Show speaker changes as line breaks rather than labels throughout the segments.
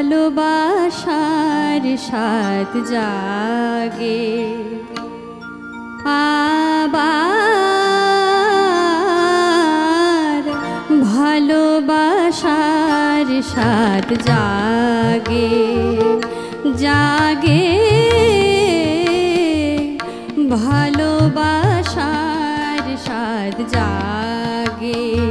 ভালোবাসার সাত জাগে। আবার ভালোবাসার সাত জাগে জাগে। ভালোবাসার সাত জাগে।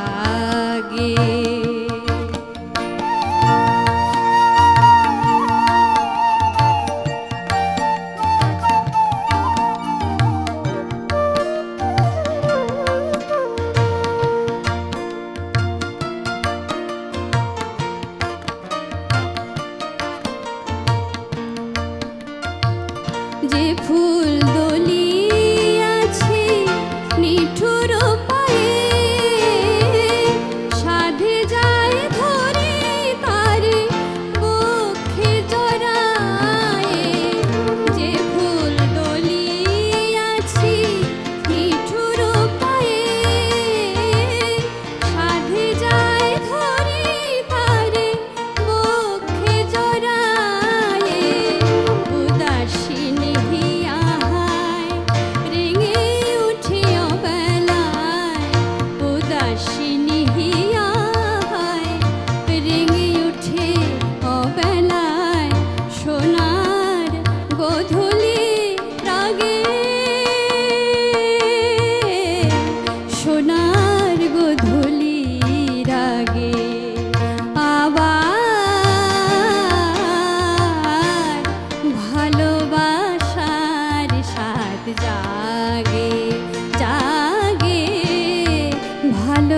লাগে। ফুল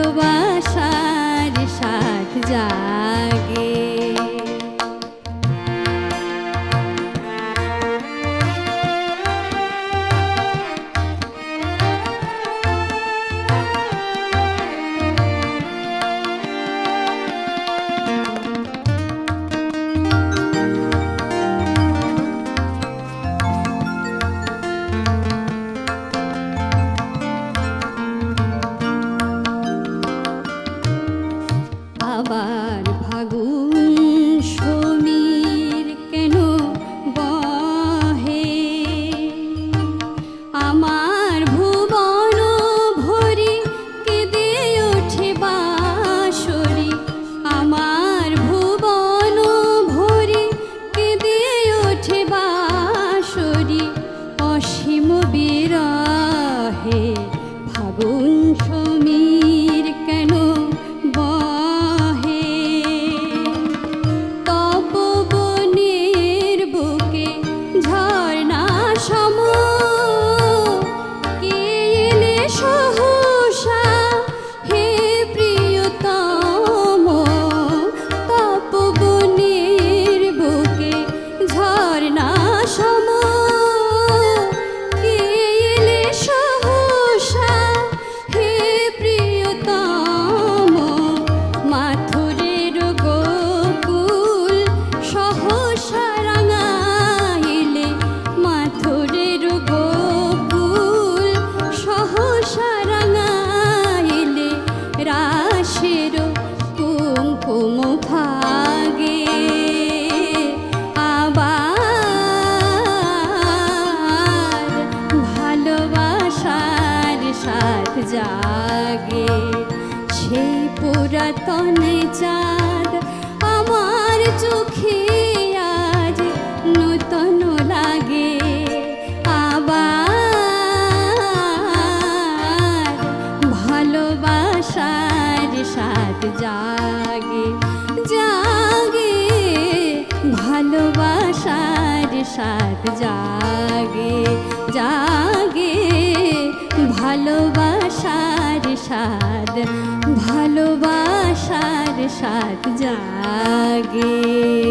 ভালোবাসার সাথ যা তনে চাঁদ। আমার চোখে আজ নূতন লাগে। আবার ভালোবাসার সাথ জাগে। জাগে, ভালোবাসার সাথ জাগে। জাগে, ভালোবাসার সাথ সাত জাগে।